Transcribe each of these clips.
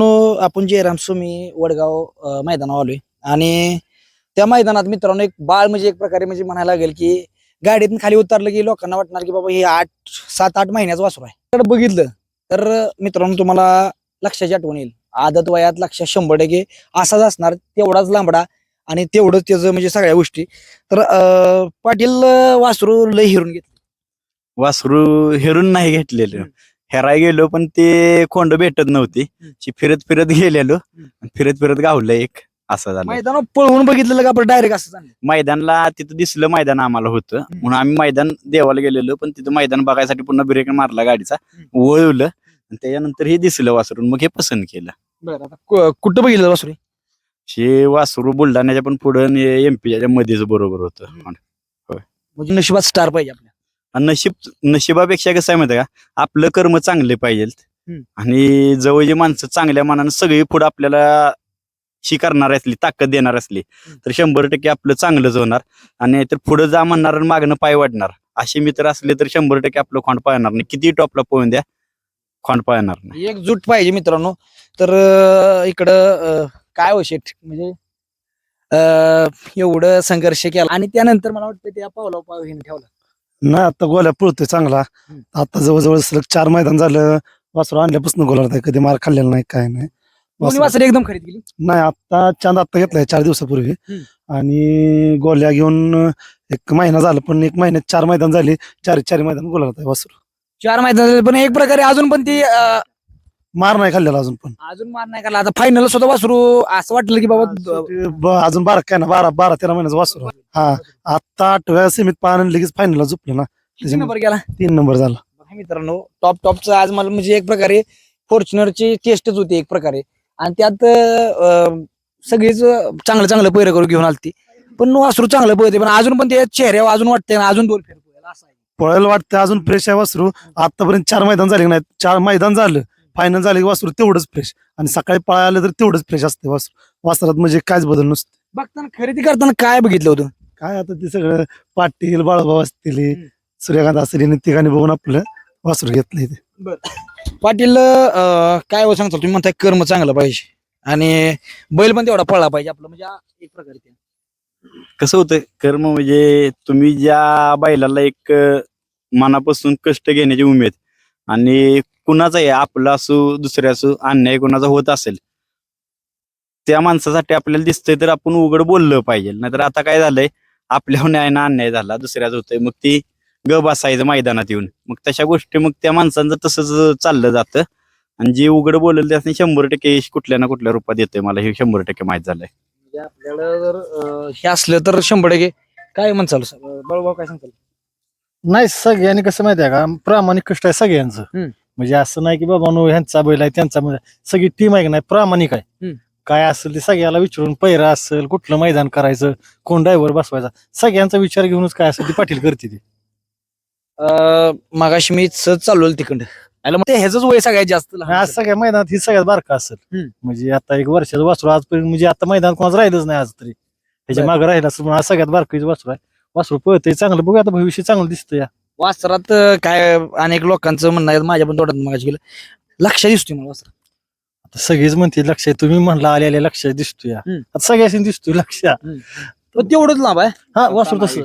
आपण जयराम स्वामी वडगाव मैदानावर आलोय. आणि त्या मैदानात मित्रांनो एक बाळ म्हणजे एक प्रकारे म्हणजे म्हणायला लागेल की गाडीतून खाली उतरलं की लोकांना वाटणार की बाबा हे आठ सात आठ महिन्याचं वासरू आहे. तर बघितलं तर मित्रांनो तुम्हाला लक्षाची आठवण येईल. आदत वयात लक्षात शंभर टक्के असाच असणार तेवढाच लांबडा आणि तेवढंच त्याचं म्हणजे सगळ्या गोष्टी. तर पाटील वासरू लय हिरून घेतलं. वासरू हेरून नाही घेतलेलं. हेराय गेलो पण ते कोंड भेटत नव्हती. फिरत फिरत गेलेलो. फिरत फिरत गावलं एक. असं झालं. मैदानावर पळवून बघितलं का आपण डायरेक्ट असं झालं. मैदानला तिथं दिसलं मैदान आम्हाला होतं. म्हणून आम्ही मैदान देवाला गेलेलो पण तिथं मैदान बघायसाठी पुन्हा ब्रेक मारला गाडीचा. हम्म. वळवलं. आणि त्याच्यानंतर हे दिसलं वासरून. मग हे पसंत केलं. बरं आता कु- कुठं बघितलं वासरू? हे वासरू बुलढाण्याच्या पण पुढं एमपीच्या मध्येच बरोबर होतं. म्हणजे नशिबात स्टार पाहिजे आणि नशीब नशिबापेक्षा कसं आहे माहिती का? आपलं कर्म चांगले पाहिजेत. आणि जवळची माणसं चांगल्या मनानं सगळी पुढे आपल्याला शी करणार असली ताकद देणार असली. तर शंभर टक्के आपलं चांगलंच होणार. आणि तर पुढे जा म्हणणार आणि मागणं पाय वाढणार. असे मित्र असले तर शंभर टक्के आपलं खोंड पाळणार नाही. किती टॉपला पोहून द्या खोंड पाळणार नाही. एकजूट पाहिजे मित्रांनो. तर इकडं काय वैशिष्ट म्हणजे एवढं संघर्ष केला. आणि त्यानंतर मला वाटतं त्या पावला पाव ठेवला. नाही आता गोल्या पळतोय चांगला. आता जवळजवळ सलग चार मैदान झालं. वासरू आणल्यापासून गोला नाही कधी मार खाल्लेला नाही काय नाही. दोन्ही वासरू- एकदम खरेदी केली? नाही आता चांद आता घेतलाय चार दिवसापूर्वी. आणि गोल्या घेऊन एक महिना झाला पण एक महिन्यात चार मैदान झाले. चार चार मैदान गोला वासरू. चार मैदान झाले, पण एक प्रकारे अजून पण ती अं, मार नाही खाल्लेला अजून पण. अजून मार नाही काढला आता फायनल सुद्धा वासरू असं वाटलं की बाबा ब- अजून बारा काय ना बारा बारा तेरा महिन्याचा वासरू. हा आता आठव्या सीमित पाहणं लगेच फायनलला झोपलं ना. किती नंबर गेला? तीन नंबर झाला. बघा मित्रांनो टॉप टॉपचं आज मला म्हणजे एक प्रकारे फॉर्च्युनरची टेस्टच होती एक प्रकारे. आणि त्यात अं, सगळीच चांगलं चांगलं पैर करून घेऊन आलती. पण वासरू चांगलं पळते पण अजून पण ते चेहऱ्यावर अजून वाटतंय ना अजून दोन फेर पळेल असं आहे. पळायला वाटतं अजून फ्रेश आहे वासरू. आतापर्यंत चार मैदान झाले नाही? चार मैदान झालं. फायनल झाले की वासरू तेवढंच फ्रेश आणि सकाळी पळायला तर तेवढंच फ्रेश असते वासरू. वासरात म्हणजे कायच बदल नसते बघताना खरेदी करताना काय बघितलं होतं? काय आता ते सगळं पाटील बाळाभाऊ असतील. सूर्यकांत असतील यांनी तिघांनी बघून आपलं वासरू घेतलं इथे पाटील अं, काय हो सांगता तुम्ही म्हणताय कर्म चांगलं पाहिजे. आणि बैल पण तेवढा पळला पाहिजे आपलं. म्हणजे आ- एक प्रकारे ते. कसं होतं कर्म म्हणजे तुम्ही ज्या बैलाला एक अं, मनापासून कष्ट घेण्याची उमेद. आणि कुणाचा आहे आपला असो दुसऱ्या असो अन्याय कुणाचा होत असेल त्या माणसासाठी आपल्याला दिसतंय तर आपण उघड बोललं पाहिजे. नाहीतर आता काय झालंय आपल्या न्यायानं अन्याय झाला दुसऱ्याच होतंय मग ती ग बसायचं मैदानात येऊन. मग तशा गोष्टी मग त्या माणसांचं तसंच चाललं जातं. आणि जे उघड बोललं त्याने शंभर टक्के यश कुठल्या ना कुठल्या रूपात येतंय मला हे शंभर टक्के माहीत झालंय. म्हणजे आपल्याला जर अं, हे असलं तर शंभर टक्के. काय म्हणचाल बळभाऊ काय सांगताल? नाही सगळ्यांनी कसं माहिती आहे का प्रामाणिक कष्ट आहे सगळ्यांचं. हम्म. म्हणजे असं नाही की बाबा नो ह्यांचा बैल आहे त्यांचा बैल आहे. सगळी टीम आहे की नाही? प्रामाणिक आहे. हम्म. काय असेल ते सगळ्याला विचारून पैरा असेल कुठलं मैदान करायचं कोण ड्रायव्हर बसवायचा सगळ्यांचा विचार घेऊनच काय असेल ती पाटील करते ती अं, मगाशी मी सहज चालवलं तिकडं. आयला मग ते ह्याच वय सगळ्यात जास्त लहान आज असेल. सगळ्या मैदानात ही सगळ्यात बारका असेल. हम्म. म्हणजे आता एक वर्षाचं वासरू आजपर्यंत म्हणजे आता मैदान कोणाचं राहिलंच नाही आज तरी. त्याच्या बरं. मागे राहिलं असं पण आज सगळ्यात बारकाईचं वासरू आहे. वासरू पळतंय चांगलं बघूया आता भविष्य चांगलं दिसतं या. वासरात अं, काय अनेक लोकांचं म्हणणं आहे माझ्या पण तोंडात मगाशी गेलं. लक्ष दिसतोय मला वासरात आता सगळीच म्हणते लक्ष आहे. तुम्ही म्हणला आले आले लक्ष दिसतोय. या. हम्म. आता सगळ्याशी दिसतोय लक्ष. पण तेवढंच लांब आहे. हा वासरू तसं.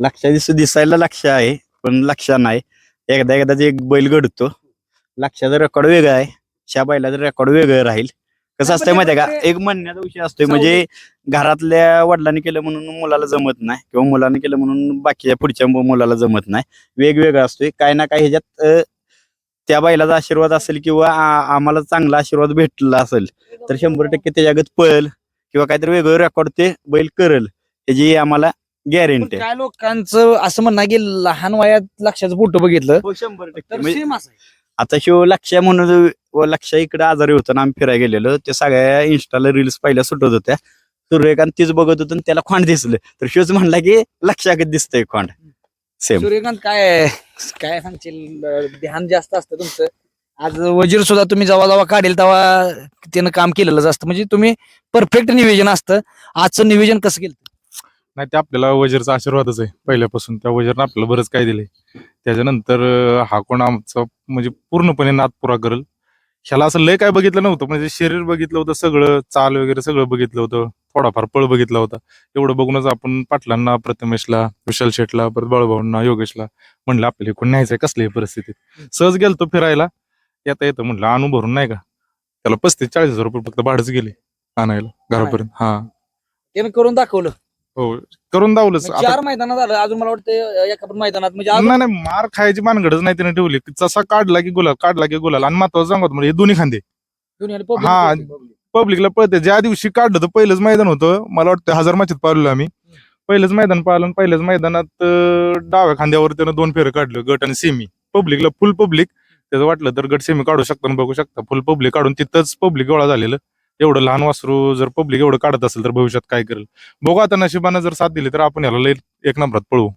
लक्ष दिस दिसायला लक्ष आहे पण लक्ष नाही. एकदा एकदा जे एक बैल घडतो लक्षाचा रेकॉर्ड वेगळा आहे. त्या बैलाचं रेकॉर्ड वेगळं राहील. कसं असतंय पण माहितीये का? ते- एक म्हणण्याचा विषय असतोय म्हणजे घरातल्या वडिलांनी केलं म्हणून मुलाला जमत नाही किंवा मुलांनी केलं म्हणून बाकीच्या पुढच्या मुलाला जमत नाही. वेगवेगळा असतोय. काय ना काय ह्याच्यात अं, त्या बैलाचा आशीर्वाद असेल किंवा आ- आम्हाला चांगला आशीर्वाद भेटला असेल तर शंभर टक्के त्याच्यागत पळल किंवा काहीतरी वेगळं रेकॉर्ड ते बैल करल ह्याची आम्हाला पण गॅरंटी काय लोकांचं असं म्हणणं आहे की लहान वयात लक्षाचं फोटो बघितलं शंभर तर सेम असं आहे. आता शिव लक्ष्य म्हणून व लक्ष्या इकडे आजारी होतो ना आम्ही फिरायला गेलेलो. ते सगळ्या इन्स्टाला रील्स पहिल्या सुटत होत्या. सूर्यकांत तीच बघत होतो आणि त्याला खोंड दिसलं. तर शिवच म्हणला की लक्षागत दिसतंय खोंड? सेम सूर्यकांत काय काय सांगशील? अं, ध्यान जास्त असतं तुमचं. आज वजीर सुद्धा तुम्ही जेव्हा जेव्हा काढेल तेव्हा त्यानं काम केलेलंच असतं. म्हणजे तुम्ही परफेक्ट नियोजन असतं. आजचं नियोजन कसं केलं नाही ते आपल्याला वजीरचा आशीर्वादच आहे पहिल्यापासून. त्या वजीरनं आपल्याला बरंच काय दिले त्याच्यानंतर हा कोण आमचा म्हणजे पूर्णपणे नाद पुरा करेल. ह्याला असं लय काय बघितलं नव्हतं म्हणजे शरीर बघितलं होतं सगळं चाल वगैरे सगळं बघितलं होतं थोडाफार पळ बघितला होता. एवढं बघूनच आपण पाटलांना प्रथमेशला विशाल शेटला परत बाळूभाऊंना योगेशला म्हणलं आपल्याला कोण न्यायचंय कसल्याही परिस्थितीत. सहज गेलतो फिरायला. येता येतं म्हणलं आणू भरून नाही का? त्याला पस्तीस चाळीस हजार रुपये फक्त भाडच गेले आणायला घरापर्यंत. हा. त्यानं करून दाखवलं. हो करून दावलंच चार मैदानात आलं अजून मला वाटतं एका पण मैदानात. म्हणजे अजून नाही नाही मार खायची मानगडच नाही त्याने ठेवली. जसा काढला की गुलाल काढला की गुलाल. आणि महत्वाचं सांगतो म्हणजे हे दोन्ही खांदे. दुनियाला public हा. होती. पब्लिकला पळते. ज्या दिवशी काढलं तर पहिलंच मैदान होतं. मला वाटतं हजार माचीत पाहिलं आम्ही. पहिलंच मैदान पाहिलं आणि पहिल्याच मैदानात अं, डाव्या खांद्यावर त्यानं दोन फेरं काढलं गट आणि सेमी पब्लिकला फुल पब्लिक त्याचं वाटलं तर गट सेमी काढू शकता आणि बघू शकता. फुल पब्लिक काढून तिथंच पब्लिक गोळा झालेलं. एवढं लहान वासरू जर पब्लिक एवढं काढत असेल तर भविष्यात काय करेल? बघू आता नशिबानं जर साथ दिली तर आपण याला लई एक नंबरात पळवू.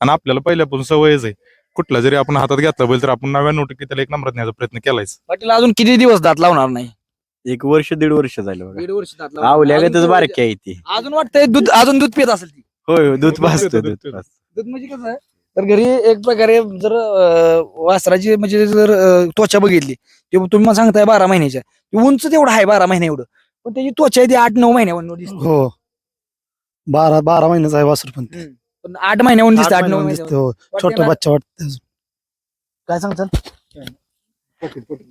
आणि आपल्याला पहिल्यापासून सवयच आहे. कुठला जरी आपण हातात घेतला बैल तर आपण नव्याण्णव टक्के त्याला एक नंबरात न्यायचा प्रयत्न केलायच. पाटील अजून किती दिवस दात लावणार नाही? एक वर्ष दीड वर्ष झालं बघा. दीड वर्ष दात लावणार. आवल्यागतच अजून बारकी आहे ती. अजून वाटतंय दूध अजून दूध पित असेल ती. होय होय, दूध दूध पाजतो पितं, दूध. दूध म्हणजे कसं आहे? तर घरी एक प्रकारे जर अं, वासराची म्हणजे जर अं, त्वचा बघितली ते तुम्ही मला सांगताय बारा महिन्याच्या. ती उंच तेवढं आहे बारा महिने एवढं. पण त्याची त्वचा आहे ती आठ नऊ महिन्यावर दिसते. हो. बारा बारा महिन्याचा आहे वासर पण ते. पण आठ महिन्यावर दिसते आठ आठ नऊ महिन्यावर दिसते, महिन्यावर हो छोटा बच्चा वाटतं काय सांगताल?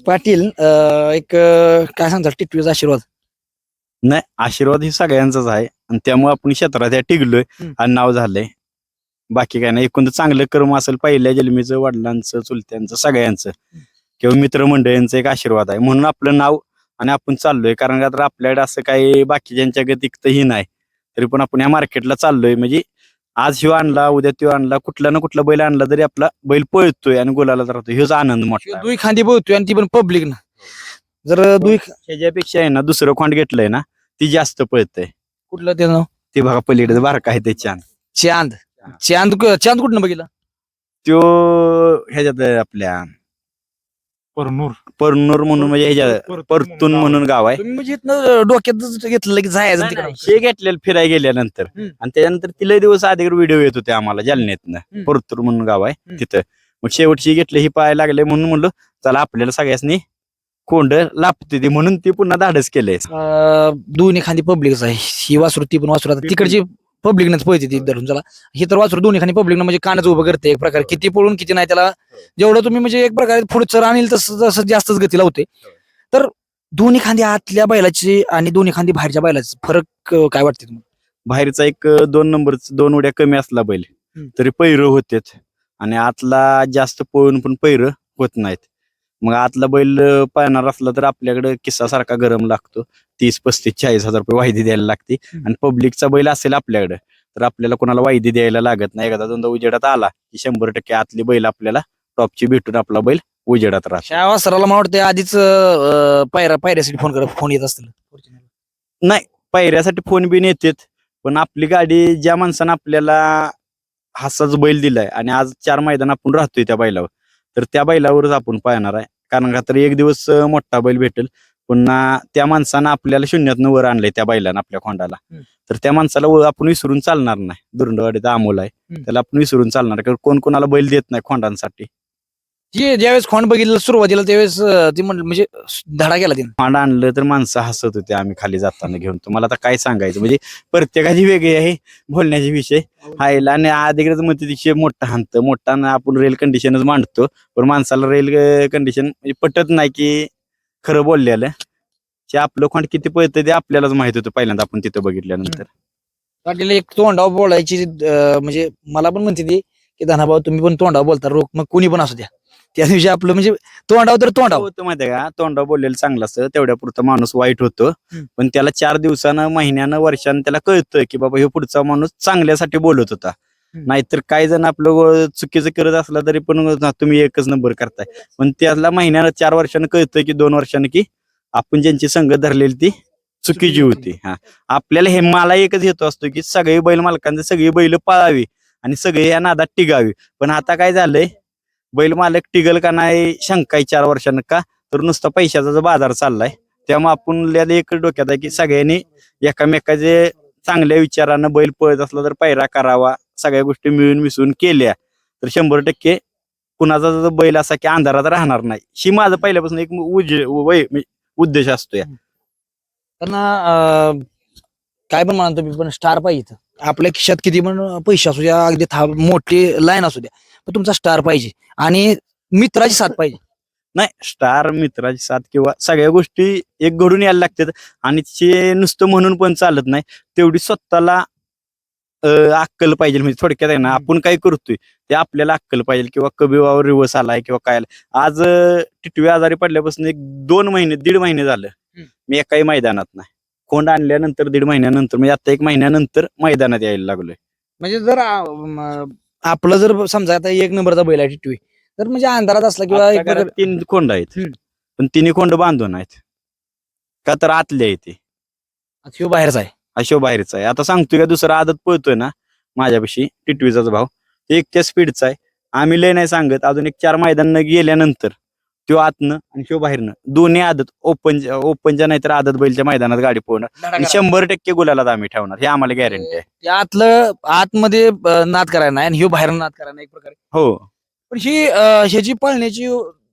पाटील अं, एक अं, काय सांगताल? टिटवीचा आशीर्वाद. नाही आशीर्वाद ही सगळ्यांचाच आहे. आणि त्यामुळे आपण क्षेत्रात या टिकलोय हम्म. आणि नाव झालंय. बाकी काय नाही. एकूण चांगलं कर्म असेल पहिल्या जन्मीचं वडिलांचं चुलत्यांचं सगळ्यांचं. किंवा मित्रमंडळींचं एक आशीर्वाद आहे. म्हणून आपलं नाव आणि आपण चाललोय. कारण का तर आपल्याकडे असं काही बाकीच्यांच्या गतिकतही नाही. तरी पण आपण या मार्केटला चाललोय. म्हणजे आज ह्यो आणला उद्या त्यो आणला कुठला ना कुठला बैल आणला तरी आपला बैल पळतोय आणि गुलाला राहतोय. ह्योच आनंद मोठा. दुई खांदी बोलतोय आणि ती पण पब्लिक ना. जर दुई ह्याच्यापेक्षा आहे ना दुसरं खोंड घेतलंय ना ती जास्त पळतंय. कुठलं ते नाव? ते बघा पलीकडे बारका आहे ते छान चांद. चांद कु- चांद कुठनं बघितलं? त्यो ह्याच्यात आहे आपल्या. परनूर. परनूर म्हणून म्हणजे ह्याच्या परतून म्हणून गाव आहे. तुम्ही म्हणजे इथनं डोक्यात घेतलं की जायचं तिकडे. हे घेतलेलं फिराय गेल्यानंतर. हम्म. आणि त्याच्यानंतर तिला दिवस आधी व्हिडिओ येत होते आम्हाला जालन्यातनं. परतूर म्हणून गाव आहे हम्म. तिथं. मग शेवटची घेतली ही पाय लागले म्हणून म्हणलं चला आपल्याला सगळ्यांनी कोंड लापते ती. म्हणून ती पुन्हा धाडस केलंय. दोन्ही खांदी पब्लिकच आहे. ही वासरू ती पण वासरू. आता तिकडची पब्लिकनच पळते ती धरून चला. ही तर वासरू दोन्ही खांदी पब्लिक म्हणजे कानच उभं करते एक प्रकारे. किती पळून किती नाही त्याला जेवढं तुम्ही म्हणजे एक प्रकारे पुढचं आणील तसं तसं जास्तच गती लावते तर दोन्ही खांदी आतल्या बैलाची आणि दोन्ही खांदी बाहेरच्या बैलाची फरक काय वाटते तुम्हाला? बाहेरचा एक दोन नंबर दोन उड्या कमी असला बैल. तरी पैर होतेच आणि आतला जास्त पळून पण पैर होत नाहीत. मग आतला बैल पाळणार असला तर आपल्याकडे किस्सा सारखा गरम लागतो. तीस पस्तीस चाळीस हजार रुपये वायदी द्यायला लागते. आणि पब्लिकचा बैल असेल आपल्याकडे तर आपल्याला कोणाला वायदी द्यायला लागत नाही. एखादा दोनदा उजेडात आला की शंभर टक्के आतली बैल आपल्याला टॉपची भेटून आपला बैल उजेडात राहतो. वासराला मला वाटतं आधीच पायऱ्या पायऱ्यासाठी फोन करत फोन येत असतील. पायऱ्यासाठी फोन बिन येतात. पण आपली गाडी ज्या माणसानं आपल्याला हासाच बैल दिलाय आणि आज चार मैदान आपण राहतोय त्या बैलावर. तर त्या बैलावरच आपण पाहणार आहे. कारण का तर एक दिवस मोठा बैल भेटेल. पुन्हा त्या माणसानं आपल्याला शून्यातनं वर आणलंय त्या बैलानं आपल्या खोंडाला. तर त्या माणसाला आपण विसरून चालणार नाही. दुरंडवाडीचा अमोल आहे. त्याला आपण विसरून चालणार. कारण कोण कोणाला बैल देत नाही खोंडांसाठी. जे ज्यावेळेस खोंड बघितलं सुरुवातीला त्यावेळेस ती म्हणलं म्हणजे धडा गेला तिने. खोंड आणलं तर माणसं हसत होते आम्ही खाली जाताना घेऊन. तुम्हाला आता काय सांगायचं? म्हणजे प्रत्येकाची वेगळी आहे बोलण्याचे विषय. हायला आणि अधिकृत म्हणते तिथे मोठा हाणतं. मोठा ना आपण रेल कंडिशनच मांडतो. पण माणसाला रेल कंडिशन म्हणजे पटत नाही की खरं बोललेलं. ते आपलं खोंड किती पळतं ते आपल्यालाच माहीत होतं पहिल्यांदा आपण तिथं बघितल्यानंतर. पाटील एक तोंडावर बोलायची अं, म्हणजे मला पण म्हणते ती की धनाभाऊ तुम्ही पण तोंडावर बोलता रोख मग कोणी पण असू द्या. त्या दिवशी आपलं म्हणजे तोंडावर तर तोंडावर. होतं माहितीये का? तोंडा बोललेलं चांगलं असतं. तेवढ्या पुरता माणूस वाईट होतो. हम्म. पण त्याला चार दिवसानं महिन्यानं वर्षानं त्याला कळतं की बाबा हे पुढचा माणूस चांगल्यासाठी बोलत होता. हम्म. नाहीतर काही जण आपलं चुकीचं करत असला तरी पण ना, तुम्ही एकच नंबर करताय. पण त्याला महिन्यानं चार वर्षानं कळतं की दोन वर्षानं की आपण ज्यांची संगत धरलेली ती चुकीची होती. हा. आपल्याला हे मला एकच येतो असतो की सगळे बैल मालकांचे सगळी बैल पाळावी आणि सगळे या नादात टिगावी. पण आता काय झालंय? बैल मालक टिगल का नाही शंका आहे चार वर्षानं का? तर नुसता पैशाचा जो बाजार चाललाय. त्यामुळे आपण एक डोक्यात आहे की सगळ्यांनी एकामेकाचे चांगल्या विचारानं बैल पळत असला तर पायरा करावा सगळ्या गोष्टी मिळून मिसळून केल्या तर शंभर टक्के कुणाचा जो बैल असा की अंधारात राहणार नाही. ही माझं पहिल्यापासून एक उज वय- उद्देश असतो या. कारण काय पण म्हणा तुम्ही पण स्टार पाहिजे आपल्या खिशात किती पण पैसे असू द्या अगदी मोठी लाईन असू द्या. पण तुमचा स्टार पाहिजे. आणि मित्राची साथ पाहिजे. नाही स्टार मित्राची साथ किंवा सगळ्या गोष्टी एक घडून यायला लागतात. आणि ते नुसतं म्हणून पण चालत नाही. तेवढी स्वतःला अक्कल पाहिजे. म्हणजे थोडक्यात आहे ना आपण काय करतोय ते आपल्याला अक्कल पाहिजे किंवा कमी वावर रिवर्स आलाय किंवा काय आलाय. आज टिटवी आजारी पडल्यापासून एक दोन महिने दीड महिने झालं. मी एकाही मैदानात नाही. कोंड आणल्यानंतर दीड महिन्यानंतर म्हणजे आता एक महिन्यानंतर मैदानात यायला लागलोय. म्हणजे जर आपलं जर समजा आता एक नंबरचा बैल आहे टिटवी तर म्हणजे अंधारात असला किंवा एक प्रकारे- तीन कोंड आहेत. हम्म. पण तिन्ही कोंड बांधून आहेत. का तर आतले आहे ते. ह्यो बाहेरचा आहे. अशो बाहेरचा आहे. आता सांगतोय का दुसरा आदत पळतोय ना माझ्यापाशी टिटवीचाच भाव. ते एकच्या स्पीडचा आहे. आम्ही लय नाही सांगत. अजून एक चार मैदान गेल्यानंतर तो आतनं आणि शो बाहेरनं. दोन्ही आदत ओपन ओपनच्या नाहीतर आदत बैलच्या मैदानात गाडी पोहणार आणि शंभर टक्के गुलाला आम्ही ठेवणार. हे आम्हाला गॅरंटी आहे. त्या आतलं आतमध्ये अं, नाद करायला नाही आणि ह्यो बाहेर नाद करायला नाही एक प्रकारे. हो. पण ही अं, ह्याची पळण्याची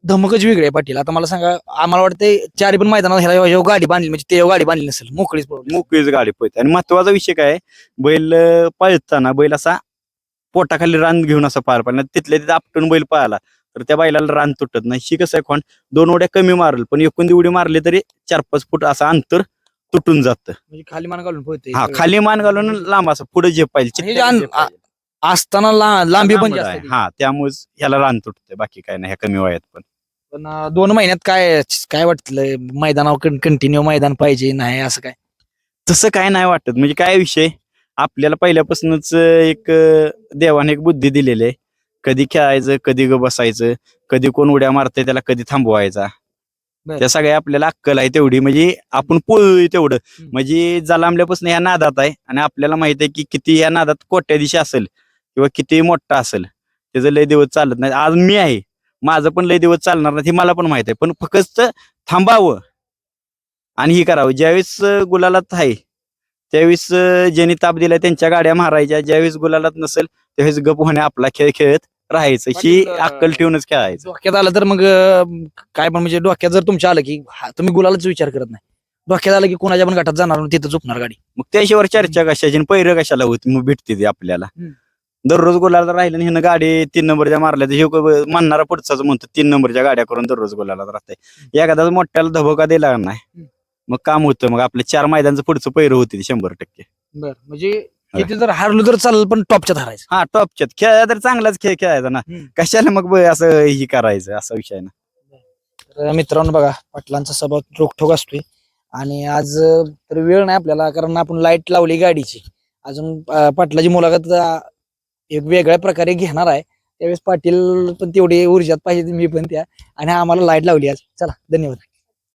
धमकच वेगळी आहे पाटील. आता मला सांगा आम्हाला वाटतंय चारी पण मैदानात ह्याला ह्यो गाडी बांधली म्हणजे ते गाडी बांधली नसेल मोकळीच पळवली मोकळीच गाडी पळते आणि महत्त्वाचा विषय काय आहे, बैल अं, पळताना बैल असा पोटाखाली रान घेऊन असं पार पाडला. तिथल्या तिथे आपटून बैल पळाला. तर त्या बैलाला रान तुटत नाही. शी कसं आहे खोंड दोन उड्या कमी मारल पण एकूण उडी मारली तरी चार पाच फूट असं अंतर तुटून जातं. म्हणजे खाली मान घालून पळते हा खाली मान घालून लांब असं पुढे हे जे अन- पाहिजे. असताना ला- लांबी पण जास्त आहे. हा त्यामुळे ह्याला रान तुटतंय. बाकी काय नाही ह्या कमी वयात पण. पण अं, दोन महिन्यात काय काय वाटलं मैदानावर कंटिन्यू मैदान पाहिजे नाही असं काय? तसं काय नाही वाटत. म्हणजे काय विषय? आपल्याला पहिल्यापासूनच एक अं, देवाने एक बुद्धी दिलेली आहे. कधी खेळायचं कधी ग बसायचं कधी कोण उड्या मारतंय त्याला कधी थांबवायचा. बरं. त्या सगळ्या आपल्याला अक्कल आहे तेवढी. म्हणजे आपण पळतोय तेवढं. हम्म. म्हणजे जलांबल्यापासून ह्या नादात आहे आणि आपल्याला माहीत आहे की किती या नादात कोट्या दिशी असेल किंवा किती मोठा असेल. त्याचं लय दिवस चालत नाही. आज मी आहे. माझं पण लय दिवस चालणार नाही हे मला पण माहीत आहे. पण फक्त थांबावं आणि ही करावं. ज्यावेळेस अं, गुलालात आहे त्यावेळेस अं, ज्यांनी ताप दिलाय त्यांच्या गाड्या मारायच्या. ज्यावेळेस गुलालात नसेल त्यावेळेस गप होणे आपला खेळ खेळत राहायचं. ही पाटील, अं, अक्कल ठेवूनच खेळायचं. डोक्यात आलं तर मग अं, काय पण म्हणजे डोक्यात जर तुमच्या आलं की हा, तुम्ही गुलालाच विचार करत नाही. डोक्यात आलं की कोणाच्या पण गटात जाणार आणि तिथं झोपणार गाडी. मग त्याशिवाय चर्चा कशाची पैर कशाला होती? मग भेटते ती आपल्याला. हम्म. दररोज गुलाला राहिलं आणि ह्यानं गाडी तीन नंबरच्या मारल्या तर ह्यो क- म्हणणारा पुढचाच म्हणतो तीन नंबरच्या गाड्या करून दररोज गुलाला राहतंय. एखादा मोठ्याला धबोका दिला नाही? हम्म. मग काम होतं. मग आपल्या चार मैदानचं पुढचं पैर होती शंभर टक्के. बर. म्हणजे किती जर हारलो तर चालेल पण टॉपच्यात हारायचं. हा टॉपच्यात. खेळायला तर चांगलाच खेळ खेळायचा ना. हम्म. कशाला मग ब- असं ही करायचं असा विषय आहे ना. तर मित्रांनो बघा पाटलांचा स्वभाव रोखोक असतोय. आणि आज अं, तर वेळ नाही आपल्याला कारण आपण लाइट लावली गाडीची. अजून अं, पाटलाची मुलाखत अं, एक वेगळ्या प्रकारे घेणार आहे. त्यावेळेस पाटील पण तेवढी ऊर्जात पाहिजे मी पण त्या. आणि आम्हाला लाइट लावली आज. चला धन्यवाद.